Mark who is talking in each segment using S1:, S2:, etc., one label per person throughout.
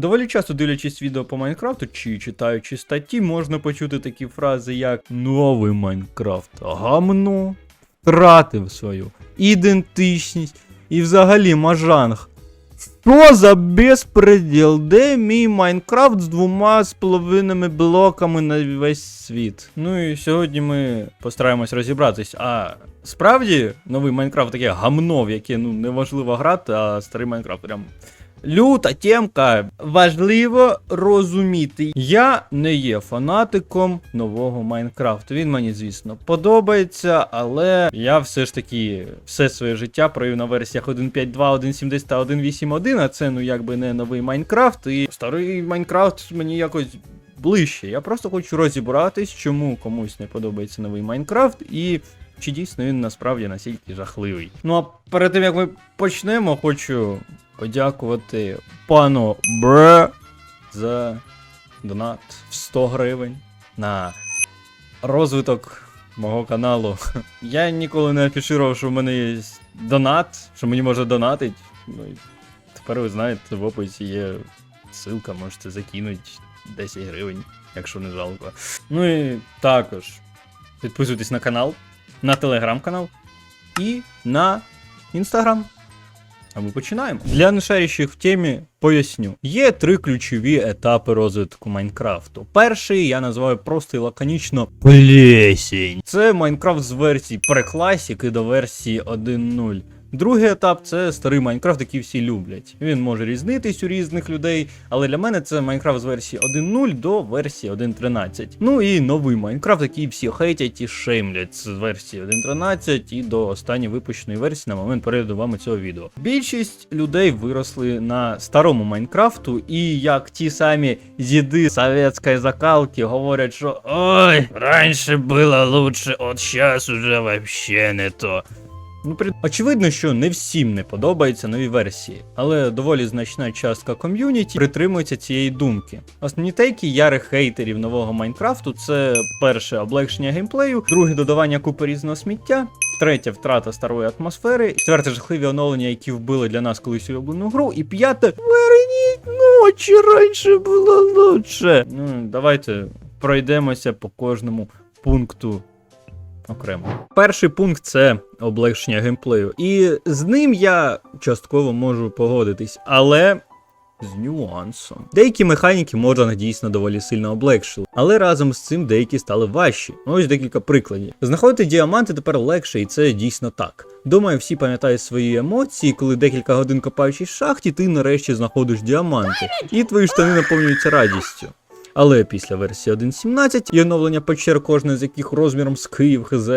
S1: Доволі часто дивлячись відео по Майнкрафту чи читаючи статті, можна почути такі фрази, як новий Майнкрафт гамно, втратив свою ідентичність і взагалі мажанг. Що за безпреділ? Де мій Майнкрафт з двома з половинами блоками на весь світ? Ну і сьогодні ми постараємось розібратись. А справді новий Майнкрафт таке гамно, в яке ну неважливо грати, а старий Майнкрафт прям. Люта темка. Важливо розуміти. Я не є фанатиком нового Майнкрафту. Він мені, звісно, подобається, але я все ж таки все своє життя провів на версіях 1.5.2, 1.7.10 та 1.8.1, а це ну якби не новий Майнкрафт. І старий Майнкрафт мені якось ближче. Я просто хочу розібратись, чому комусь не подобається новий Майнкрафт і. Чи дійсно він насправді настільки жахливий? Ну а перед тим як ми почнемо, хочу подякувати пану Бре за донат в 100 гривень на розвиток мого каналу. Я ніколи не афішував, що в мене є донат, що мені може донатить. Ну тепер ви знаєте, в описі є ссылка, можете закинути 10 гривень, якщо не жалко. Ну і також підписуйтесь на канал, на телеграм-канал і на інстаграм. А ми починаємо. Для нешарящих в темі поясню. Є три ключові етапи розвитку Майнкрафту. Перший я називаю просто і лаконічно плесінь. Це Майнкрафт з версії прекласіки до версії 1.0. Другий етап це старий Майнкрафт, який всі люблять. Він може різнитись у різних людей, але для мене це Майнкрафт з версії 1.0 до версії 1.13. Ну і новий Майнкрафт, який всі хейтять і шеймлять з версії 1.13 і до останньої випущеної версії на момент перегляду вами цього відео. Більшість людей виросли на старому Майнкрафту, і як ті самі зіди совєтської закалки говорять, що ой, раніше було лучше, от зараз уже вообще не то. Ну, при... очевидно, що не всім не подобаються нові версії, але доволі значна частка ком'юніті притримується цієї думки. Основні тейки ярих хейтерів нового Майнкрафту це перше облегшення геймплею, друге додавання купи різного сміття. Третє втрата старої атмосфери, четверте жахливі оновлення, які вбили для нас колись улюблену гру, і п'яте верніть ночі раніше було лучше. Ну, давайте пройдемося по кожному пункту окремо. Перший пункт це облегшення геймплею. І з ним я частково можу погодитись, але. З нюансом. Деякі механіки Моджанг дійсно доволі сильно облегшили, але разом з цим деякі стали важчі. Ось декілька прикладів. Знаходити діаманти тепер легше, і це дійсно так. Думаю, всі пам'ятають свої емоції, коли декілька годин копаючись в шахті, ти нарешті знаходиш діаманти, і твої штани наповнюються радістю. Але після версії 1.17 і оновлення печер, кожне з яких розміром з Київ ХЗ,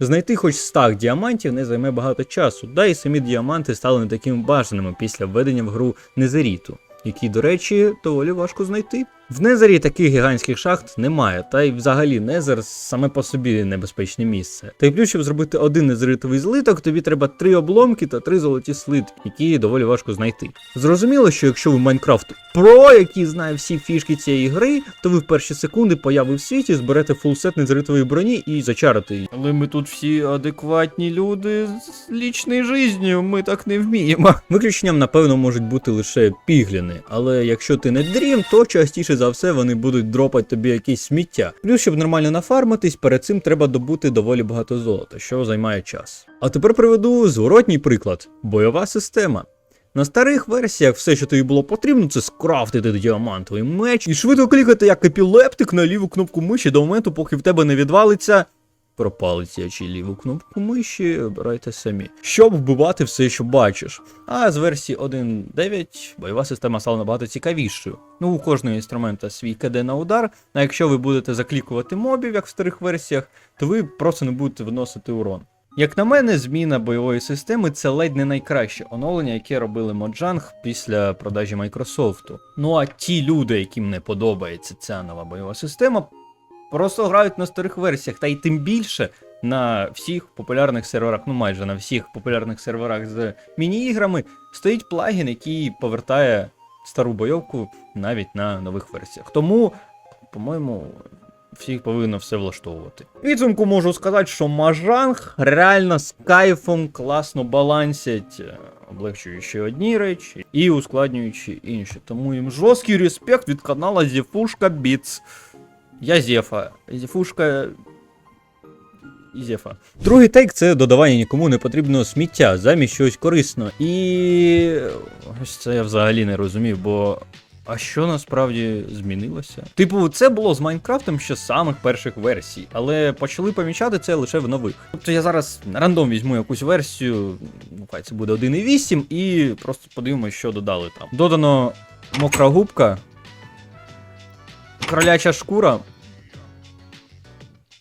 S1: знайти хоч стак діамантів не займе багато часу, да і самі діаманти стали не такими бажаними після введення в гру Незеріту, які, до речі, доволі важко знайти. В Незері таких гігантських шахт немає, та й взагалі Незер саме по собі небезпечне місце. Та й плюс, щоб зробити один незеритовий злиток, тобі треба три обломки та три золоті слитки, які доволі важко знайти. Зрозуміло, що якщо ви Майнкрафт Про, який знає всі фішки цієї гри, то ви в перші секунди появи в світі зберете фулсет незеритової броні і зачарите її. Але ми тут всі адекватні люди з лічною життю, ми так не вміємо. Виключенням, напевно, можуть бути лише пігліни, але якщо ти не дрім, то частіше за все вони будуть дропати тобі якесь сміття. Плюс, щоб нормально нафармитись, перед цим треба добути доволі багато золота, що займає час. А тепер приведу зворотній приклад: бойова система. На старих версіях все, що тобі було потрібно, це скрафтити діамантовий меч і швидко клікати як епілептик на ліву кнопку миші до моменту, поки в тебе не відвалиться. Пропалиця чи ліву кнопку миші, обирайте самі. Щоб вбивати все, що бачиш. А з версії 1.9 бойова система стала набагато цікавішою. Ну, у кожного інструмента свій КД на удар, а якщо ви будете заклікувати мобів, як в старих версіях, то ви просто не будете виносити урон. Як на мене, зміна бойової системи це ледь не найкраще оновлення, яке робили Mojang після продажі Майкрософту. Ну а ті люди, яким не подобається ця нова бойова система, просто грають на старих версіях, та й тим більше на всіх популярних серверах, ну майже на всіх популярних серверах з міні-іграми, стоїть плагін, який повертає стару бойовку навіть на нових версіях. Тому, по-моєму, всіх повинно все влаштовувати. Підсумку можу сказати, що Мажанг реально з кайфом класно балансять е, облегчуючи одні речі і ускладнюючи інші. Тому їм жорсткий респект від канала Зефушка Біц. Я Зефа. Зефушка. Зефа. Другий тейк це додавання нікому не потрібного сміття замість чогось корисного. І ось це я взагалі не розумів, бо. А що насправді змінилося? Типу, це було з Майнкрафтом ще з самих перших версій, але почали помічати це лише в нових. Тобто я зараз рандом візьму якусь версію, ну хай це буде 1.8, і просто подивимося, що додали там. Додано мокра губка, кроляча шкура,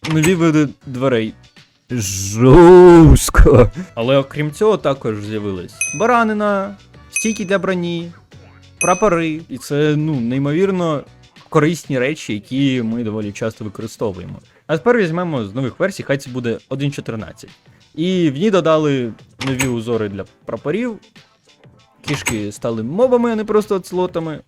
S1: нові види дверей. Жорстко. Але окрім цього, також з'явились баранина, стійки для броні, прапори. І це ну, неймовірно корисні речі, які ми доволі часто використовуємо. А тепер візьмемо з нових версій, хай це буде 1.14. І в ній додали нові узори для прапорів. Кішки стали мобами, а не просто оцелотами.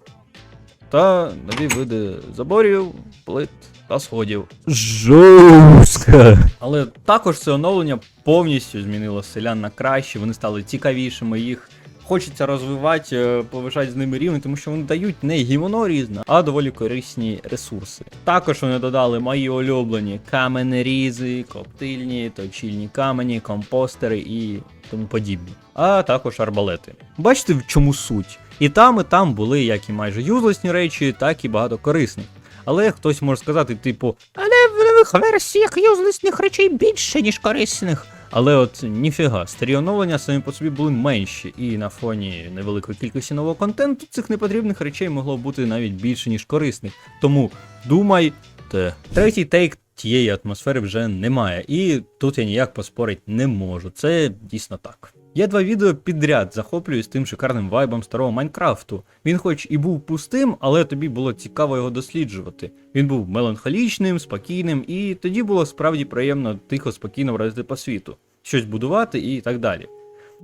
S1: Та нові види заборів, плит та сходів. Жорстко. Але також це оновлення повністю змінило селян на краще, вони стали цікавішими, їх хочеться розвивати, е, повишати з ними рівень, тому що вони дають не гімоно різне, а доволі корисні ресурси. Також вони додали мої улюблені каменерізи, коптильні, точильні камені, компостери і тому подібні. А також арбалети. Бачите, в чому суть? І там, і там були як і майже юзлесні речі, так і багато корисних. Але хтось може сказати, типу, але в нових версіях юзлесних речей більше, ніж корисних. Але от ніфіга, старі оновлення самі по собі були менші, і на фоні невеликої кількості нового контенту цих непотрібних речей могло бути навіть більше, ніж корисних. Тому думайте. Третій тейк тієї атмосфери вже немає, і тут я ніяк поспорити не можу. Це дійсно так. Я два відео підряд захоплююсь тим шикарним вайбом старого Майнкрафту. Він хоч і був пустим, але тобі було цікаво його досліджувати. Він був меланхолічним, спокійним, і тоді було справді приємно тихо, спокійно бразити по світу, щось будувати і так далі.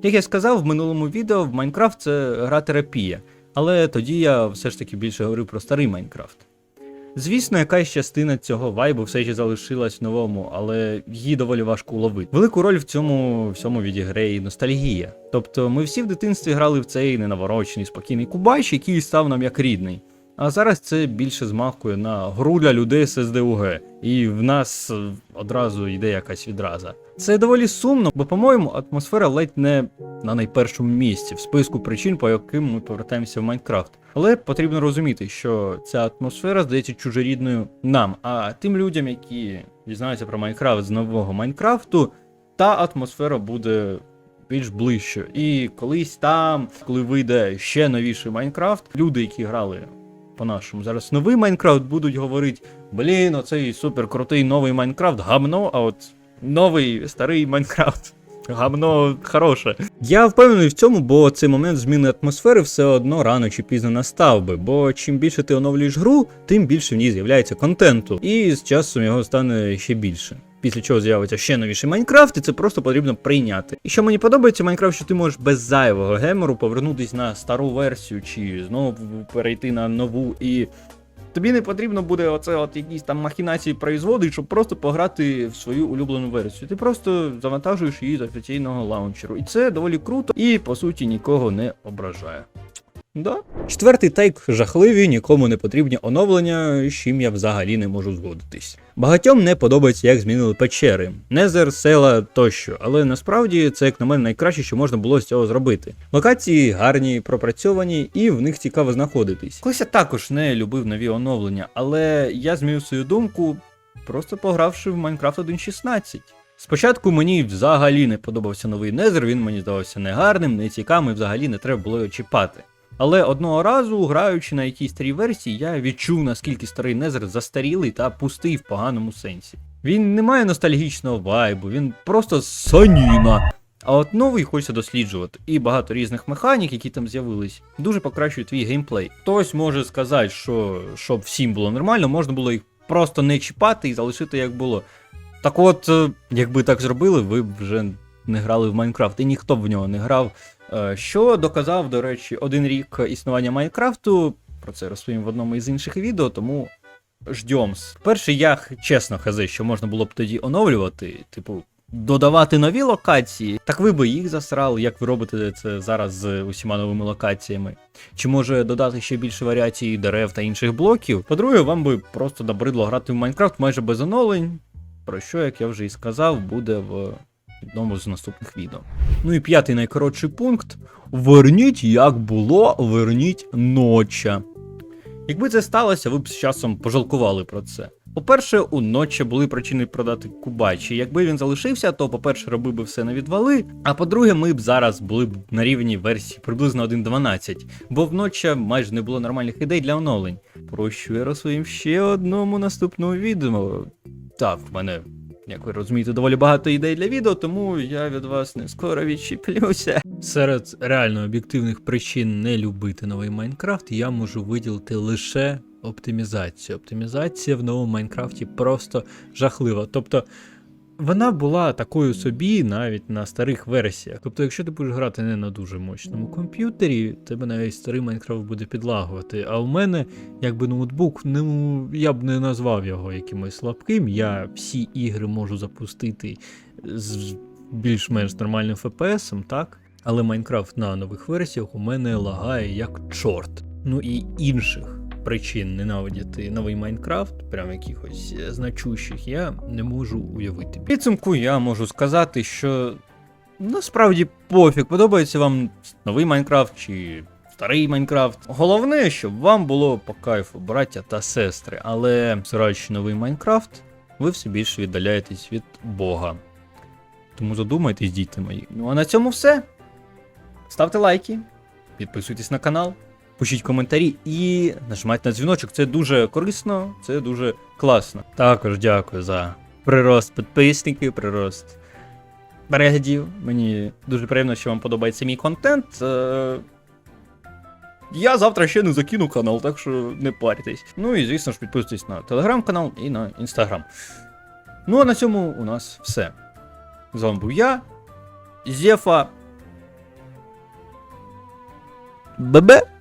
S1: Як я сказав в минулому відео, в Майнкрафт це гра терапія, але тоді я все ж таки більше говорив про старий Майнкрафт. Звісно, якась частина цього вайбу все ще залишилась в новому, але її доволі важко уловити. Велику роль в цьому всьому відіграє ностальгія. Тобто ми всі в дитинстві грали в цей ненаворочений, спокійний кубач, який став нам як рідний. А зараз це більше змахує на гру для людей з СДУГ, і в нас одразу йде якась відраза. Це доволі сумно, бо, по-моєму, атмосфера ледь не на найпершому місці в списку причин, по яким ми повертаємося в Майнкрафт. Але потрібно розуміти, що ця атмосфера здається чужорідною нам, а тим людям, які дізнаються про Майнкрафт з нового Майнкрафту, та атмосфера буде більш ближче. І колись там, коли вийде ще новіший Майнкрафт, люди, які грали по-нашому зараз новий Майнкрафт, будуть говорити: блін, оцей супер крутий новий Майнкрафт, гамно, а от новий старий Майнкрафт. Гамно хороше. Я впевнений в цьому, бо цей момент зміни атмосфери все одно рано чи пізно настав би. Бо чим більше ти оновлюєш гру, тим більше в ній з'являється контенту, і з часом його стане ще більше. Після чого з'явиться ще новіший Майнкрафт, і це просто потрібно прийняти. І що мені подобається Майнкрафт, що ти можеш без зайвого гемору повернутись на стару версію, чи знову перейти на нову і. Тобі не потрібно буде оце от якісь там махінації производити, щоб просто пограти в свою улюблену версію. Ти просто завантажуєш її з офіційного лаунчеру. І це доволі круто і по суті нікого не ображає. Да. Четвертий тейк жахливі, нікому не потрібні оновлення, з чим я взагалі не можу згодитись. Багатьом не подобається, як змінили печери, незер, села тощо, але насправді це, як на мене, найкраще, що можна було з цього зробити. Локації гарні, пропрацьовані, і в них цікаво знаходитись. Колись я також не любив нові оновлення, але я змінив свою думку, просто погравши в Minecraft 1.16. Спочатку мені взагалі не подобався новий Незер, він мені здавався негарним, нецікавим, і взагалі не треба було його чіпати. Але одного разу, граючи на якійсь старій версії, я відчув, наскільки старий Незер застарілий та пустий в поганому сенсі. Він не має ностальгічного вайбу, він просто саніна. А от новий хочеться досліджувати, і багато різних механік, які там з'явились, дуже покращують твій геймплей. Хтось може сказати, що щоб всім було нормально, можна було їх просто не чіпати і залишити як було. Так от, е, якби так зробили, ви б вже не грали в Майнкрафт, і ніхто б в нього не грав. Е, Що доказав, до речі, один рік існування Майнкрафту. Про це розповім в одному із інших відео, тому ждьомс. Перше, я чесно хази, що можна було б тоді оновлювати, типу, додавати нові локації, так ви би їх засрали, як ви робите це зараз з усіма новими локаціями. Чи може додати ще більше варіацій дерев та інших блоків? По-друге, вам би просто набридло грати в Майнкрафт майже без оновлень, про що, як я вже і сказав, буде в одному з наступних відео. Ну і п'ятий найкоротший пункт: верніть як було, верніть ноча. Якби це сталося, ви б з часом пожалкували про це. По-перше, у ночі були причини продати Кубачі. Якби він залишився, то, по-перше, робив би все на відвали. А по-друге, ми б зараз були б на рівні версії приблизно 1.12, бо вночі майже не було нормальних ідей для оновлень. Про що я розповім ще одному наступному відео. Так, в мене, як ви розумієте, доволі багато ідей для відео, тому я від вас не скоро відчіплюся. Серед реально об'єктивних причин не любити новий Майнкрафт я можу виділити лише оптимізацію. Оптимізація в новому Майнкрафті просто жахлива. Тобто. Вона була такою собі навіть на старих версіях. Тобто, якщо ти будеш грати не на дуже мощному комп'ютері, тебе навіть старий Майнкрафт буде підлагувати. А в мене, якби ноутбук, ну я б не назвав його якимось слабким. Я всі ігри можу запустити з більш-менш нормальним FPS, так? Але Майнкрафт на нових версіях у мене лагає як чорт. Ну і інших причин ненавидіти новий Майнкрафт, прям якихось е, значущих, я не можу уявити. Підсумку я можу сказати, що насправді пофіг, подобається вам новий Майнкрафт чи старий Майнкрафт. Головне, щоб вам було по кайфу, браття та сестри, але сираючи новий Майнкрафт, ви все більше віддаляєтесь від Бога. Тому задумайтесь, діти мої. Ну а на цьому все. Ставте лайки, підписуйтесь на канал, пишіть коментарі і нажимайте на дзвіночок. Це дуже корисно, це дуже класно. Також дякую за прирост підписників, прирост переглядів. Мені дуже приємно, що вам подобається мій контент. Е, Я завтра ще не закину канал, так що не парйтесь. Ну і звісно ж підписуйтесь на телеграм-канал і на інстаграм. Ну а на цьому у нас все. З вами був я, Зефа. Бебе.